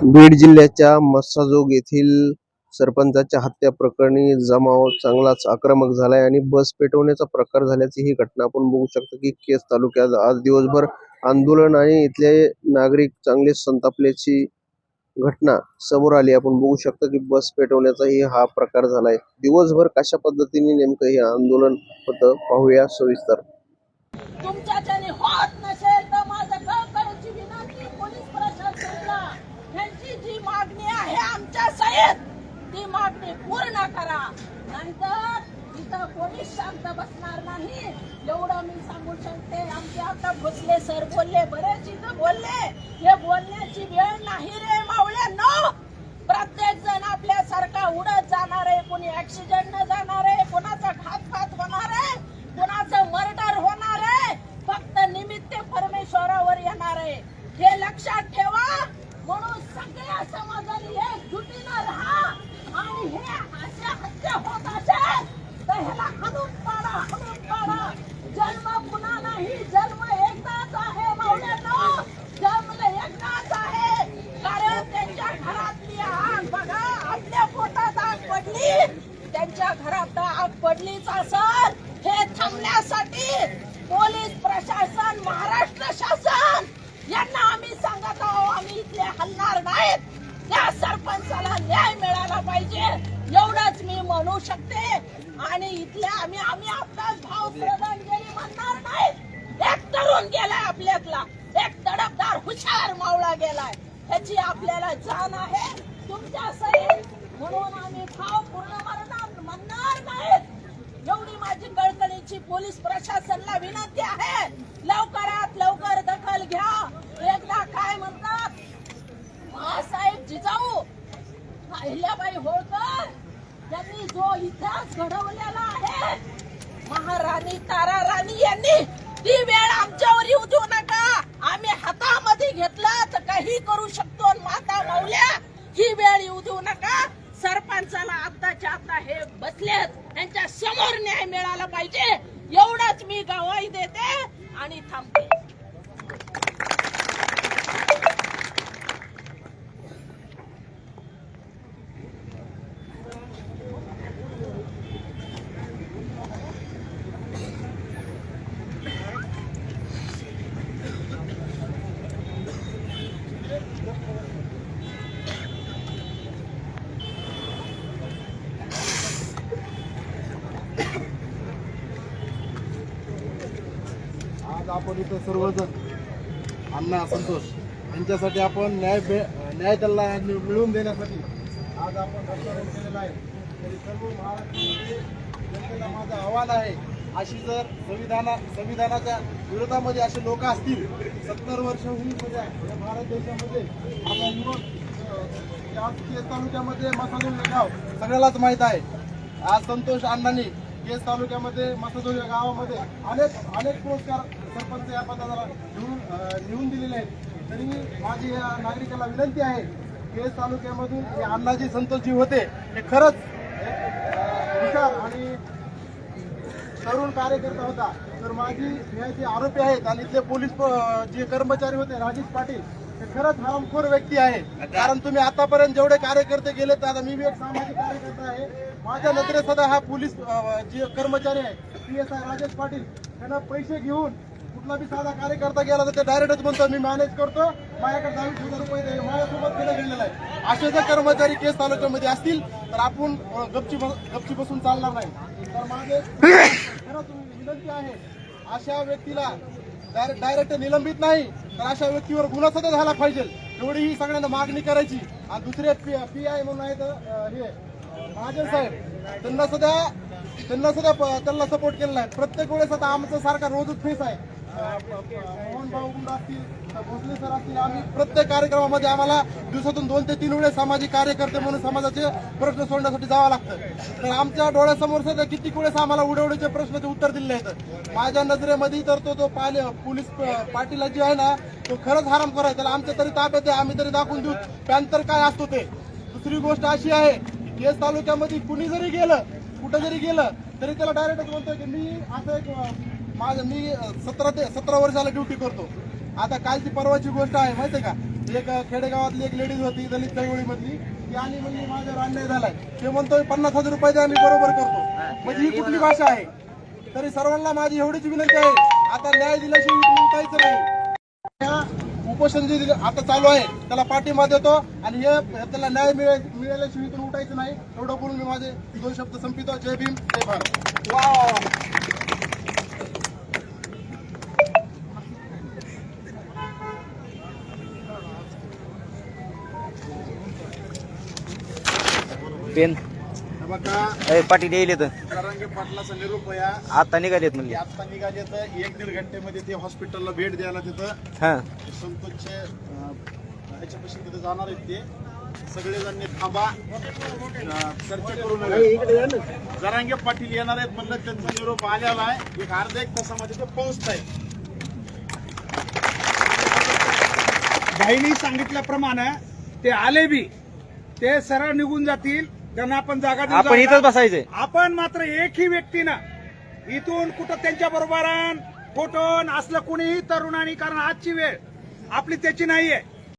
बीड जिल्ह्याच्या मस्साजोग येथील सरपंचाच्या हत्या प्रकरणी जमाव चांगलाच आक्रमक झालाय आणि बस पेटवण्याचा प्रकार झाल्याची ही घटना आपण बघू शकतो की केस तालुक्यात आज दिवसभर आंदोलन आणि इथले नागरिक चांगले संतापल्याची घटना समोर आली. आपण बघू शकतो की बस पेटवण्याचाही हा प्रकार झालाय. दिवसभर कशा पद्धतीने नेमकं हे आंदोलन होतं पाहूया सविस्तर. आहेत. ती मागणी पूर्ण करा. नंतर इथं कोणीच शांत बसणार नाही. एवढं मी सांगू शकते आमचे आता भोसले सर बोलले बरेच इथं बोलले. हे बोलण्याची वेळ नाही रे मावळ्यांनो. प्रत्येक जण आपल्यासारखा उडत जाणार आहे. कोणी ऍक्सिडेंट न जाणार आहे. कोणाचा घातपात होणार आहे. कोणाचं मर्डर होणार आहे. फक्त निमित्त परमेश्वरावर येणार आहे. हे लक्षात ठेवा. म्हणून सगळ्या समाज एकजुटीनं राहा आणि हे अशा हत्या होत असेल तर ह्याला हाणून पाडा हाणून पाडा. जन्म पुन्हा नाही जन्म एकदाच आहे मावळ्यांनो जन्म एकदाच आहे. कारण त्यांच्या घरातली आग बघा आपल्या पोटात आग पडली. त्यांच्या घरात आग पडलीच असल. हे थांबण्यासाठी पोलीस प्रशासन महाराष्ट्र शासन यांना आम्ही सांगत आहोत आम्ही इथले हलणार नाहीत. त्या सरपंचाला न्याय मिळाला पाहिजे. एवढंच मी म्हणू शकते. आणि इथल्या आम्ही आम्ही आपलाच भाव श्रद्धांजली म्हणणार नाही. एक तरुण गेलाय आपल्यातला. एक तडपदार हुशार मावळा गेलाय. त्याची आपल्याला जाण आहे. तुमच्या सही म्हणून आम्ही भाव पूर्ण मरणार म्हणणार नाहीत एवढी माझी कळकळीची पोलीस प्रशासनाला विनंती आहे. लवकरात लवकर दखल घडवलेला आहे. महाराणी तारा राणी यांनी ती वेळ आमच्यावर येऊ देऊ नका. आम्ही हातामध्ये घेतला तर काही करू शकतो. आणि माता मावल्या ही वेळ येऊ देऊ नका. सरपंचाला आत्ताच्या आता हे बसलेत. त्यांच्यासमोर न्याय मिळाला पाहिजे. एवढंच मी गवाही देते आणि थांबते. आज आपण इथं सर्वजण अण्णा संतोष यांच्यासाठी आपण न्याय भे न्याय त्यांना मिळवून देण्यासाठी आज आपण रस्त्यावर केलेलं आहे. तरी सर्व महाराष्ट्रामध्ये जनतेला माझं आव्हान आहे. अशी जर संविधाना संविधानाच्या विरोधामध्ये असे लोक असतील सत्तर वर्ष म्हणजे या भारत देशामध्ये आता युवक अं, आज केस तालुक्यामध्ये मसाजोली गाव सगळ्यालाच माहीत आहे. आज संतोष अण्णांनी केस तालुक्यामध्ये मसाजोली गावामध्ये अनेक अनेक पुरस्कार सरपंच या पदाला लिहून लिहून दिलेले आहेत. तरी माझी या नागरिकाला विनंती आहे केस तालुक्यामधून हे अण्णाजी संतोषजी होते हे खरंच विचार हुशार आणि तरुण कार्यकर्ता होता. तर माझी हे जे आरोपी आहेत आणि इथले पोलीस जे कर्मचारी होते राजेश पाटील हे खरंच हरामखोर व्यक्ती आहे. कारण तुम्ही आतापर्यंत जेवढे कार्यकर्ते गेले तर आता मी बी एक सामाजिक कार्यकर्ता आहे. माझ्या नजरेत सध्या हा पोलीस जे कर्मचारी आहे P S I Rajesh Patil त्यांना पैसे घेऊन कुठला बी साधा कार्यकर्ता गेला तर ते डायरेक्टच म्हणतो मी मॅनेज करतो. माझ्याकडे दहावीस हजार रुपये दे. माझ्यासोबत केलं गेलेलं आहे. असे जर कर्मचारी केस तालुक्यामध्ये असतील तर आपण गपची बस- गपची बसून चालणार नाही. तर माझे तुम्ही विनंती आहे अशा व्यक्तीला डायरेक्ट डायरेक्ट निलंबित नाही तर अशा व्यक्तीवर गुन्हा सुद्धा झाला पाहिजे. एवढी ही सगळ्यांना मागणी करायची. आणि दुसरे पी आय म्हणून आहेत हे महाजन साहेब त्यांना सुद्धा त्यांना सुद्धा प- त्यांना सपोर्ट केलेला आहे. प्रत्येक वेळेस आता आमचं सारखा रोजच फेस आहे. मोहन भाऊ गुंड असतील भोसले सर असतील आम्ही प्रत्येक कार्यक्रमामध्ये आम्हाला दिवसातून दोन ते तीन वेळेस सामाजिक कार्यकर्ते म्हणून समाजाचे प्रश्न सोडण्यासाठी जावं लागतं. तर आमच्या डोळ्यासमोर सध्या किती वेळेस आम्हाला उडवडीचे प्रश्नाचे उत्तर दिले आहेत. माझ्या नजरेमध्ये तर तो जो पाले पोलीस पाटीला पाटील जे आहे ना तो खरंच हराम आहे. त्याला आमच्या तरी ताब्यात आहे आम्ही तरी दाखवून देऊ. पॅन्थर काय असतो ते? दुसरी गोष्ट अशी आहे की केस तालुक्यामध्ये कुणी जरी गेलं कुठं जरी गेलं तरी त्याला डायरेक्ट म्हणतोय की मी असं एक माझं मी सतरा ते सतरा वर्षाला ड्युटी करतो. आता कालची परवाची गोष्ट आहे माहितीये का? एक खेडेगावातली एक लेडीज होती दलित चळवळीमधली. ती आली म्हणजे माझ्यावर अन्याय झालाय. ते म्हणतोय पन्नास हजार रुपये द्या बरोबर करतो. म्हणजे ही कुठली भाषा आहे? तरी सर्वांना माझी एवढीच विनंती आहे. आता न्याय दिल्याशिवाय इथून उठायचं नाही. उपोषण जे दिलं आता चालू आहे. त्याला पाठिंबा देतो आणि हे त्याला न्याय मिळेल मिळाल्याशिवाय इथून उठायचं नाही. एवढं बोलून मी माझे दोन शब्द संपितो जय भीम जय भारत. पेन. हे बघा ए पाटील येईल तर जरांगे पाटलाचा निरोप या आता निघालेत ते म्हणजे आता निघाले तर एक दीड घंटेमध्ये ते हॉस्पिटलला भेट द्यायला तिथं हा. संतोषचे अं, तिथे जाणार आहेत ते सगळेजण थांबा अं, चर्चा करू नका जरांगे पाटील येणार आहेत म्हणलं त्यांचा निरोप आलेला आहे एक अर्धा एक तासामध्ये ते पोहोचत आहे भाईनी सांगितल्याप्रमाणे ते आले बी ते सरळ निघून जातील. त्यांना आपण जागा देऊ आपण. इथंच बसायचंय आपण मात्र एकही व्यक्तीनं इथून कुठं त्यांच्या बरोबर फोटो असलं कुणीही तरुणांनी कारण आजची वेळ आपली त्याची नाहीये